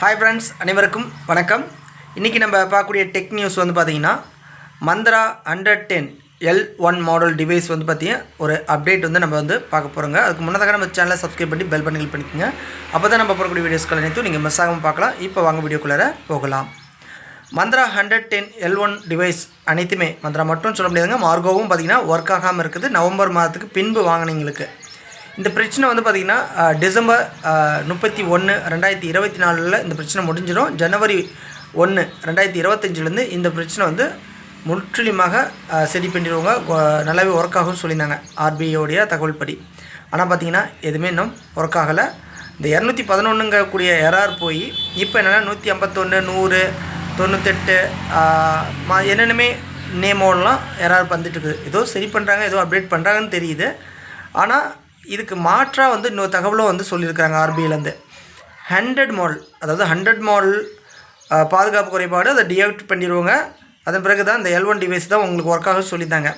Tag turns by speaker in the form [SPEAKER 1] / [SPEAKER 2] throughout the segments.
[SPEAKER 1] Hi friends அனைவருக்கும் வணக்கம். இன்றைக்கி நம்ம பார்க்கக்கூடிய டெக் நியூஸ் வந்து பார்த்தீங்கன்னா Mantra hundred ten L one model device வந்து பார்த்தீங்கன்னா ஒரு அப்டேட் வந்து நம்ம வந்து பார்க்க போகிறோங்க அதுக்கு முன்னதாக நம்ம சேனலை சப்ஸ்கிரைப் பண்ணி பெல் பண்ணி பண்ணிக்கோங்க. அப்போ தான் நம்ம போகக்கூடிய வீடியோஸ்கள் அனைத்தும் நீங்கள் மிஸ் ஆகாமல் பார்க்கலாம். இப்போ வாங்க வீடியோக்குள்ளே போகலாம். Mantra hundred ten L one device அனைத்துமே மந்த்ரா மட்டும் சொல்ல முடியாதுங்க மார்கோவும் பார்த்தீங்கன்னா ஒர்க் ஆகாமல் இருக்குது. நவம்பர் மாதத்துக்கு பின்பு வாங்கினீங்களுக்கு. இந்த பிரச்சனை வந்து பார்த்திங்கன்னா டிசம்பர் முப்பத்தி ஒன்று ரெண்டாயிரத்தி இருபத்தி நாலில் இந்த பிரச்சனை முடிஞ்சிடும். ஜனவரி ஒன்று ரெண்டாயிரத்தி இருபத்தஞ்சிலேருந்து இந்த பிரச்சனை வந்து முற்றிலுமாக சரி பண்ணிடுவாங்க நல்லாவே ஒர்க் ஆகும்னு சொல்லியிருந்தாங்க ஆர்பிஐயோடைய தகவல் படி ஆனால் பார்த்திங்கன்னா எதுவுமே இன்னும் ஒர்க் ஆகலை. இந்த இரநூத்தி பதினொன்றுங்கக்கூடிய எரார் போய் இப்போ என்னென்னா நூற்றி ஐம்பத்தொன்று நூறு தொண்ணூத்தெட்டு ம என்னென்னமே நேமோடலாம் எரார் வந்துட்டு இருக்குது ஏதோ சரி பண்ணுறாங்க ஏதோ அப்டேட் பண்ணுறாங்கன்னு தெரியுது. ஆனால் இதுக்கு மாற்றாக வந்து இன்னொரு தகவலும் வந்து சொல்லியிருக்கிறாங்க ஆர்பிஐலேருந்து ஹண்ட்ரட் மாடல் அதாவது ஹண்ட்ரட் மாடல் பாதுகாப்பு குறைபாடு அதை டிஆக்ட் பண்ணிடுவோங்க அதன் பிறகு தான் இந்த எல் ஒன் டிவைஸ் தான் உங்களுக்கு ஒர்க் ஆகும் சொல்லியிருந்தாங்க.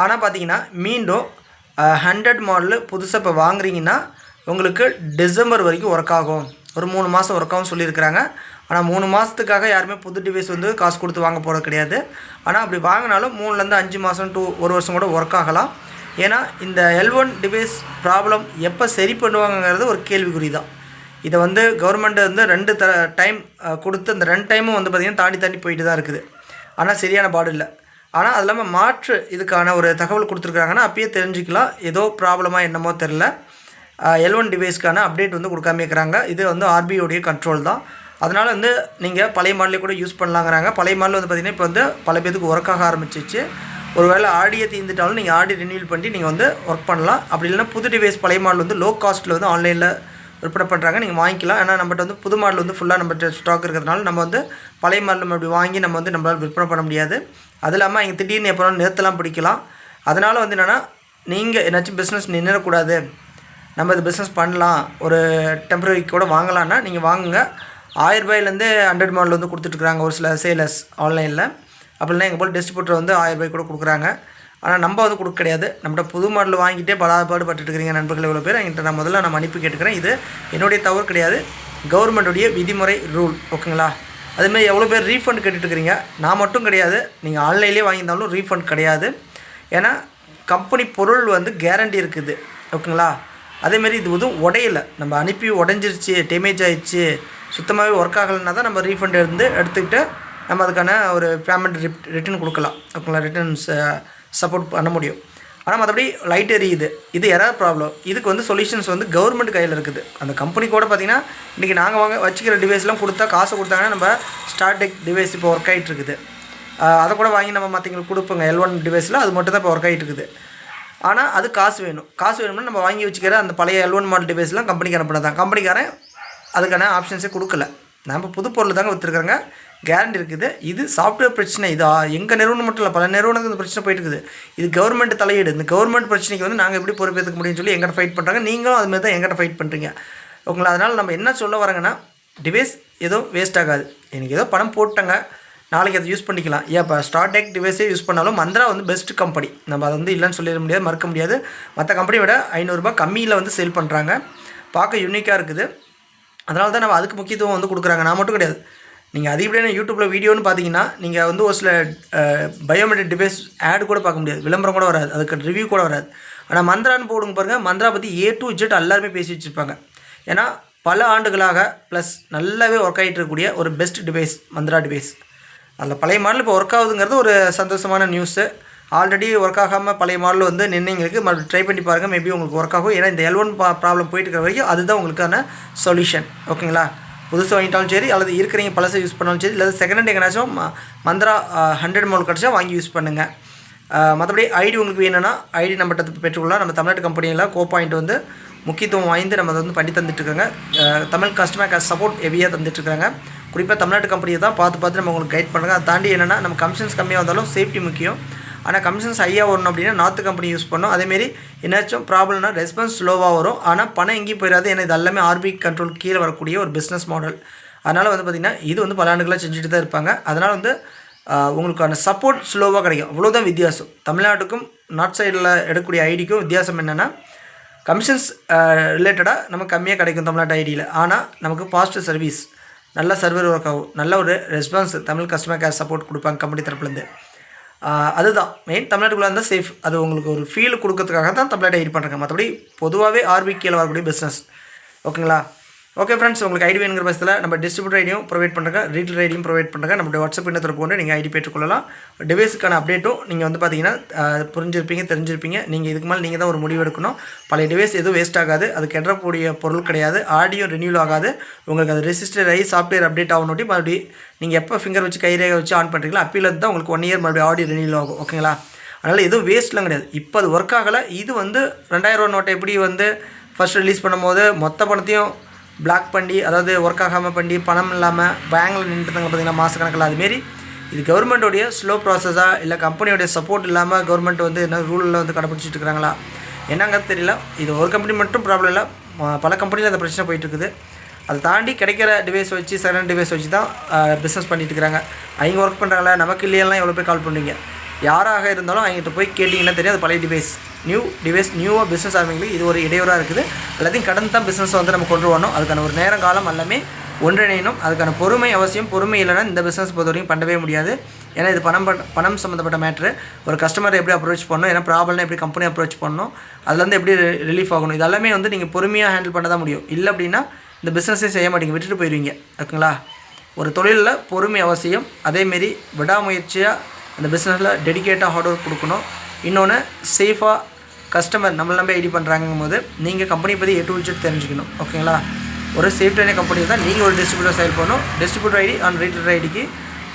[SPEAKER 1] ஆனால் பார்த்தீங்கன்னா மீண்டும் ஹண்ட்ரட் மாடலு புதுசாக இப்போ வாங்குறீங்கன்னா உங்களுக்கு டிசம்பர் வரைக்கும் ஒர்க் ஆகும். ஒரு மூணு மாதம் ஒர்க் ஆகும் சொல்லியிருக்கிறாங்க. ஆனால் மூணு மாதத்துக்காக யாருமே புது டிவைஸ் வந்து காசு கொடுத்து வாங்க போகிறது கிடையாது. ஆனால் அப்படி வாங்கினாலும் மூணுலேருந்து அஞ்சு மாதம் டூ ஒரு வருஷம் கூட ஒர்க் ஆகலாம். ஏன்னா இந்த எல் ஒன் டிவைஸ் ப்ராப்ளம் எப்போ சரி பண்ணுவாங்கங்கிறது ஒரு கேள்விக்குறி தான் இதை வந்து கவர்மெண்ட் வந்து ரெண்டு த டைம் கொடுத்து அந்த ரெண்டு டைமும் வந்து பார்த்திங்கன்னா தாண்டி தாண்டி போயிட்டு தான் இருக்குது. ஆனால் சரியான பாடு இல்லை. ஆனால் அது இல்லாமல் மாற்று இதுக்கான ஒரு தகவல் கொடுத்துருக்காங்கன்னா அப்பயே தெரிஞ்சுக்கலாம். ஏதோ ப்ராப்ளமாக என்னமோ தெரில எல் ஒன் டிவைஸ்க்கான அப்டேட் வந்து கொடுக்காம இருக்கிறாங்க. இது வந்து ஆர்பிஐடைய கண்ட்ரோல் தான். அதனால் வந்து நீங்கள் பழைய மாடலே கூட யூஸ் பண்ணலாங்கிறாங்க. பழைய மாடல் வந்து பார்த்திங்கன்னா இப்போ வந்து பல பேருக்கு ஒர்க் ஆக ஆரம்பிச்சிச்சு. ஒருவேளை ஆடியை தீர்ந்துட்டாலும் நீங்கள் ஆடி ரினியூல் பண்ணி நீங்கள் வந்து ஒர்க் பண்ணலாம். அப்படி இல்லைன்னா புது டிவைஸ் பழைய மாடல் வந்து லோ காஸ்ட்டில் வந்து ஆன்லைனில் விற்பனை பண்ணுறாங்க நீங்கள் வாங்கிக்கலாம். ஏன்னா நம்மகிட்ட வந்து புது மாடல் வந்து ஃபுல்லாக நம்மகிட்ட ஸ்டாக் இருக்கிறதுனால நம்ம வந்து பழைய மாடல் நம்ம அப்படி வாங்கி நம்ம வந்து நம்மளால் விற்பனை பண்ண முடியாது. அது இல்லாமல் இங்கே திடீர்னு எப்போ நிறுத்தலாம் பிடிக்கலாம். அதனால் வந்து என்னென்னா நீங்கள் ஏதாச்சும் பிஸ்னஸ் நின்றுடக்கூடாது நம்ம இது பிஸ்னஸ் பண்ணலாம். ஒரு டெம்பரரி கூட வாங்கலாம்னா நீங்கள் வாங்குங்க. ஆயிரரூபாயிலேருந்து ஹண்ட்ரட் மாடல் வந்து கொடுத்துட்ருக்குறாங்க ஒரு சில சேலர்ஸ் ஆன்லைனில் அப்படிலாம் எங்கள் போல் டெஸ்ட் போட்டு வந்து ஆயிரம் ரூபாய் கூட கொடுக்குறாங்க. ஆனால் நம்ம வந்து கொடுக்க கிடையாது. நம்மகிட்ட புது மாடல் வாங்கிட்டே பலாபாடு பட்டுருக்கிறீங்க நண்பர்கள் இவ்வளோ பேர். என்கிட்ட நான் முதல்ல நான் மன்னிப்பு கேட்டுக்கிறேன். இது என்னுடைய தவறு கிடையாது. கவர்மெண்ட்டுடைய விதிமுறை ரூல் ஓகேங்களா? அதுமாதிரி எவ்வளோ பேர் ரீஃபண்ட் கேட்டுட்டு இருக்கிறீங்க? நான் மட்டும் கிடையாது. நீங்கள் ஆன்லைன்லேயே வாங்கியிருந்தாலும் ரீஃபண்ட் கிடையாது. ஏன்னா கம்பெனி பொருள் வந்து கேரண்டி இருக்குது. ஓகேங்களா? அதேமாரி இது எதுவும் உடையல. நம்ம அனுப்பி உடஞ்சிருச்சு டேமேஜ் ஆகிடுச்சு சுத்தமாகவே ஒர்க் ஆகலைன்னா தான் நம்ம ரீஃபண்ட் இருந்து எடுத்துக்கிட்டு நம்ம அதுக்கான ஒரு பேமெண்ட் ரிப் ரிட்டர்ன் கொடுக்கலாம். ஓகேங்களா ரிட்டர்ன்ஸ் சப்போர்ட் பண்ண முடியும். ஆனால் மற்றபடி லைட் எரியுது. இது எதாவது ப்ராப்ளம் இதுக்கு வந்து சொல்யூஷன்ஸ் வந்து கவர்மெண்ட் கையில் இருக்குது. அந்த கம்பெனி கூட பார்த்தீங்கன்னா இன்றைக்கி நாங்கள் வாங்க வச்சுக்கிற டிவைஸ்லாம் கொடுத்தா காசு கொடுத்தாங்கன்னா நம்ம ஸ்டார்டெக் டிவைஸ் இப்போ ஒர்க் ஆகிட்டு இருக்குது. அதை கூட வாங்கி நம்ம மற்றவங்களுக்கு கொடுப்போங்க. எல் ஒன் டிவைஸில் அது மட்டும் தான் இப்போ ஒர்க் ஆகிட்டு இருக்குது. ஆனால் அது காசு வேணும். காசு வேணும்னா நம்ம வாங்கி வச்சுக்கிற அந்த பழைய எல் ஒன் மாடல் டிவைஸ்லாம் கம்பெனிக்கு அனுப்பினது தான் கம்பெனிக்காரன் அதுக்கான ஆப்ஷன்ஸே கொடுக்கல. நம்ம புது பொருள் தாங்க விற்றுருக்குறாங்க கேரண்டி இருக்குது. இது சாஃப்ட்வேர் பிரச்சனை. இது எங்கள் நிறுவனம் மட்டும் இல்லை பல நிறுவனங்கள் இந்த பிரச்சனை போயிட்டு இருக்குது. இது கவர்மெண்ட் தலையீடு. இந்த கவர்மெண்ட் பிரச்சனைக்கு வந்து நாங்கள் எப்படி பொறுப்பேற்றுக்க முடியும்னு சொல்லி எங்கிட்ட ஃபைட் பண்ணுறாங்க நீங்களும் அதுமாதிரி தான் எங்கிட்ட ஃபைட் பண்ணுறீங்க உங்களை அதனால் நம்ம என்ன சொல்ல வரங்கன்னா டிவைஸ் எதுவும் வேஸ்ட் ஆகாது. எனக்கு ஏதோ பணம் போட்டாங்க. நாளைக்கு அதை யூஸ் பண்ணிக்கலாம். ஏன் இப்போ ஸ்டார்டெக் டிவைஸே யூஸ் பண்ணாலும் மந்த்ரா வந்து பெஸ்ட் கம்பெனி நம்ம அதை வந்து இல்லைன்னு சொல்லிட முடியாது மறக்க முடியாது. மற்ற கம்பெனியை விட ஐநூறுரூபா கம்மியில் வந்து சேல் பண்ணுறாங்க பார்க்க யூனிக்காக இருக்குது. அதனால தான் நம்ம அதுக்கு முக்கியத்துவம் வந்து கொடுக்குறாங்க. நான் மட்டும் கிடையாது. நீங்கள் அதிகப்படியான யூடியூப்பில் வீடியோன்னு பார்த்தீங்கன்னா நீங்கள் வந்து ஒரு சில பயோமெட்ரிக் டிவைஸ் ஆட் கூட பார்க்க முடியாது. விளம்பரம் கூட வராது. அதுக்கு ரிவ்யூ கூட வராது. ஆனால் மந்த்ரான்னு போடுங்க பாருங்கள் மந்த்ரா பற்றி ஏ டு ஜெட் எல்லாருமே பேசி வச்சுருப்பாங்க. ஏன்னா பல ஆண்டுகளாக ப்ளஸ் நல்லாவே ஒர்க் ஆகிட்டு இருக்கக்கூடிய ஒரு பெஸ்ட் டிவைஸ் மந்த்ரா டிவைஸ் அதில் பழைய மாடல் இப்போ ஒர்க் ஆகுதுங்கிறது ஒரு சந்தோஷமான நியூஸு ஆல்ரெடி ஒர்க் ஆகாமல் பழைய மாடல் வந்து நின்னீங்களுக்கு மறுபடியும் ட்ரை பண்ணி பாருங்கள் மேபி உங்களுக்கு ஒர்க் ஆகும். ஏன்னா இந்த எல் ஒன் ப்ராப்ளம் போயிட்டு இருக்கிற வரைக்கும் அதுதான் உங்களுக்கான சொல்யூஷன் ஓகேங்களா புதுசாக வாங்கிட்டாலும் சரி அல்லது இருக்கிறீங்க பழசை யூஸ் பண்ணாலும் சரி இல்லை செகண்ட் ஹேண்ட் எங்கேனாச்சும் மந்த்ரா ஹண்ட்ரட் மாடல் கிடச்சா வாங்கி யூஸ் பண்ணுங்கள் மற்றபடி ஐடி உங்களுக்கு வேணும்னா ஐடி நம்மகிட்ட பெற்றுக்கொள்ளலாம். நம்ம தமிழ்நாட்டு கம்பெனியில் கோ பாயிண்ட் வந்து முக்கியத்துவம் வாய்ந்து நம்ம அதை வந்து பண்ணி தந்துட்டுருக்காங்க. தமிழ் கஸ்டமர் கேர் சப்போர்ட் ஹெவியாக தந்துட்டுருக்காங்க. குறிப்பாக தமிழ்நாட்டு கம்பெனியை தான் பார்த்து பார்த்து நம்ம உங்களுக்கு கைட் பண்ணுங்கள் அதை தாண்டி என்னென்னா நம்ம கமிஷன்ஸ் கம்மியாக வந்தாலும் சேஃப்டி முக்கியம். ஆனால் கமிஷன்ஸ் ஹையாக வரணும் அப்படின்னா நார்த்து கம்பெனி யூஸ் பண்ணோம் அதேமாரி என்னாச்சும் ப்ராப்ளம்னா ரெஸ்பான்ஸ் ஸ்லோவாக வரும். ஆனால் பணம் எங்கேயும் போயிடாது ஏன்னா இது எல்லாமே ஆர்பி கண்ட்ரோல் கீழே வரக்கூடிய ஒரு பிஸ்னஸ் மாடல் அதனால் வந்து பார்த்திங்கன்னா இது வந்து பல ஆண்டுகளாக செஞ்சுட்டு தான் இருப்பாங்க. அதனால் வந்து உங்களுக்கான சப்போர்ட் ஸ்லோவாக கிடைக்கும். அவ்வளோதான் வித்தியாசம். தமிழ்நாட்டுக்கும் நார்த் சைடில் எடுக்கக்கூடிய ஐடிக்கும் வித்தியாசம் என்னென்னா கமிஷன்ஸ் ரிலேட்டடாக நமக்கு கம்மியாக கிடைக்கும் தமிழ்நாட்டு ஐடியில் ஆனால் நமக்கு பாஸ்ட் சர்வீஸ் நல்ல சர்வர் ஒர்க் ஆகும். நல்ல ஒரு response Tamil customer care support கொடுப்பாங்க கம்பெனி தரப்புலேருந்து அதுதான். மெயின் தமிழ்நாட்டுக்குள்ளே இருந்தால் சேஃப் அது உங்களுக்கு ஒரு ஃபீல் கொடுக்கறதுக்காக தான் தமிழ்நாட்டை ஹைட் பண்ணுறாங்க மற்றபடி பொதுவாகவே ஆர்பிக்கியில் வரக்கூடிய பிஸ்னஸ் ஓகேங்களா ஓகே ஃப்ரெண்ட்ஸ் உங்களுக்கு ஐடி வேணுங்கிற பட்சத்தில் நம்ம டிஸ்ட்ரிபியூட்டர் ஐடியும் ப்ரொவைட் பண்ணுறாங்க ரீட்டல் ஐடியும் ப்ரொவைட் பண்ணுறாங்க நம்மளுடைய வாட்ஸ்அப் இன்னத்தில் போட்டு நீங்கள் ஐடி பெற்றுக்கொள்ளலாம். டிவைஸுக்கான அப்டேட்டும் நீங்கள் வந்து பார்த்தீங்கன்னா புரிஞ்சிருப்பீங்க தெரிஞ்சிருப்பீங்க. நீங்கள் இதுக்கு மேலே நீங்கள் தான் ஒரு முடிவு எடுக்கணும். பழைய டிவைஸ் எதுவும் வேஸ்ட் ஆகாது. அது கெடக்கூடிய பொருள் கிடையாது. ஆடியோ ரினியூல் ஆகாது. உங்களுக்கு அது ரெஜிஸ்டர் ஆகி சாஃப்ட்வேர் அப்டேட் ஆகணுட்டி மறுபடியும் நீங்கள் எப்போ ஃபிங்கர் வச்சு கைரேகை வச்சு ஆன் பண்ணுறீங்களோ அப்பீலேருந்து தான் உங்களுக்கு ஒன் இயர் மறுபடியும் ஆடியோ ரினியூல் ஆகும். ஓகேங்களா அதனால் எதுவும் வேஸ்ட்லாம் கிடையாது. இப்போ அது ஒர்க் ஆகலை. இது வந்து ரெண்டாயிரம் ரூபா நோட்டை எப்படி வந்து ஃபர்ஸ்ட் ரிலீஸ் பண்ணும்போது மொத்த பணத்தையும் பிளாக் பண்ணி அதாவது ஒர்க் ஆகாமல் பண்ணி பணம் இல்லாமல் பேங்கில் நின்றுட்டாங்க பார்த்தீங்கன்னா மாதக்கணக்கில் அதுமாரி இது கவர்மெண்ட்டோடைய ஸ்லோ ப்ராசஸாக இல்லை கம்பெனியோடைய சப்போர்ட் இல்லாமல் கவர்மெண்ட் வந்து என்ன ரூலில் வந்து கடைப்பிடிச்சிட்டு இருக்கிறாங்களா என்னங்கிறது தெரியல. இது ஒரு கம்பெனி மட்டும் ப்ராப்ளம் இல்லை. பல கம்பெனியில் அந்த பிரச்சனை போயிட்டு இருக்குது. அதை தாண்டி கிடைக்கிற டிவைஸ் வச்சு செகண்ட் டிவைஸ் வச்சு தான் பிஸ்னஸ் பண்ணிட்டு இருக்கிறாங்க அவங்க ஒர்க் பண்ணுறாங்களா நமக்கு இல்லையெல்லாம் எவ்வளோ பேர் கால் பண்ணுவீங்க. யாராக இருந்தாலும் அவங்ககிட்ட போய் கேட்டிங்கன்னா தெரியும் அது பழைய டிவைஸ் நியூ டிவைஸ் நியூவாக பிஸ்னஸ் ஆரம்பிங்களுக்கு இது ஒரு இடையூறாக இருக்குது. எல்லாத்தையும் கடந்து தான் பிஸ்னஸ் வந்து நம்ம கொண்டு வரணும். அதுக்கான ஒரு நேரம் காலம் எல்லாமே ஒன்றிணையணும். அதுக்கான பொறுமை அவசியம். பொறுமை இல்லைன்னா இந்த பிஸ்னஸ் பொறுத்த வரைக்கும் பண்ணவே முடியாது. ஏன்னா இது பணம் பணம் சம்மந்தப்பட்ட மேட்ரு ஒரு கஸ்டமரை எப்படி அப்ரோச் பண்ணணும்? ஏன்னா ப்ராப்ளம்னா எப்படி கம்பெனி அப்ரோச் பண்ணணும்? அதுலேருந்து எப்படி ரிலீஃப் ஆகணும்? இது எல்லாமே வந்து நீங்கள் பொறுமையாக ஹேண்டில் பண்ண தான் முடியும். இல்லை அப்படின்னா இந்த பிஸ்னஸே செய்ய மாட்டீங்க. விட்டுட்டு போயிடுவீங்க ஓகேங்களா? ஒரு தொழிலில் பொறுமை அவசியம். அதேமாரி விடாமுயற்சியாக அந்த பிஸ்னஸில் டெடிக்கேட்டாக ஹார்ட் ஒர்க் கொடுக்கணும். இன்னொன்று சேஃபாக கஸ்டமர் நம்மளை நம்பி ஐடி பண்ணுறாங்கும் போது நீங்கள் கம்பெனி பற்றி எட்டு வச்சுட்டு தெரிஞ்சுக்கணும் ஓகேங்களா ஒரு சேஃப்டியான கம்பெனி தான் நீங்கள் ஒரு டிஸ்ட்ரிபியூட்டர் செயல் பண்ணணும். டிஸ்ட்ரிபியூட்டர் ஐடி அண்ட் ரீட்டர் ஐடிக்கு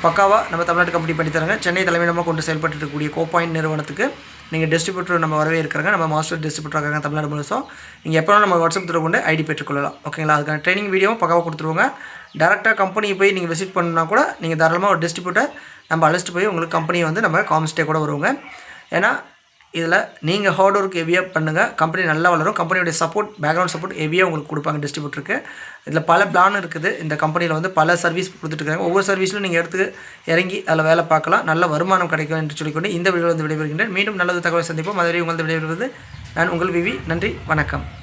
[SPEAKER 1] பக்காவாக நம்ம தமிழ்நாட்டு கம்பெனி பண்ணி தராங்க. சென்னை தலைமையிடமாக கொண்டு செயல்பட்டு இருக்கக்கூடிய கோபாயின் நிறுவனத்துக்கு நீங்கள் டிஸ்ட்ரிபியூட்டர் நம்ம வரவே இருக்கிறாங்க. நம்ம மாஸ்டர் டிஸ்ட்ரிபியூட்டர் இருக்காங்க தமிழ்நாடு முழுசும். நீங்கள் எப்போ நம்ம வாட்ஸ்அப் தொடர்பு கொண்டு ஐடி பெற்றுக்கொள்ளலாம் ஓகேங்களா அதுக்கான ட்ரைனிங் வீடியோவும் பக்காவாக கொடுத்துருவாங்க. டேரெக்டாக கம்பெனி போய் நீங்கள் விசிட் பண்ணால் கூட நீங்கள் தாராளமாக ஒரு டிஸ்ட்ரிபியூட்டர் நம்ம அழைச்சிட்டு போய் உங்களுக்கு கம்பெனியை வந்து நம்ம காம்ஸ்டே கூட வருவாங்க. ஏன்னா இதில் நீங்கள் ஹார்ட் ஒர்க் ஹெவியாக பண்ணுங்கள் கம்பெனி நல்லா வளரும். கம்பெனியோட சப்போர்ட் பேக்ரவுண்ட் சப்போர்ட் ஹெவியாக உங்களுக்கு கொடுப்பாங்க டிஸ்ட்ரிபியூட்டருக்கு இதில் பல பிளான் இருக்குது. இந்த கம்பெனியில் வந்து பல சர்வீஸ் கொடுத்துட்ருக்காங்க ஒவ்வொரு சர்வீஸிலும் நீங்கள் எடுத்து இறங்கி அதில் வேலை பார்க்கலாம். நல்ல வருமானம் கிடைக்கும் என்று சொல்லிக்கொண்டு இந்த வீடியோ வந்து விடைபெறுகின்றேன். மீண்டும் நல்லது தகவல் சந்திப்போம். அதுவரை உங்களது விடைபெறுவது நான் உங்கள் விவி. நன்றி. வணக்கம்.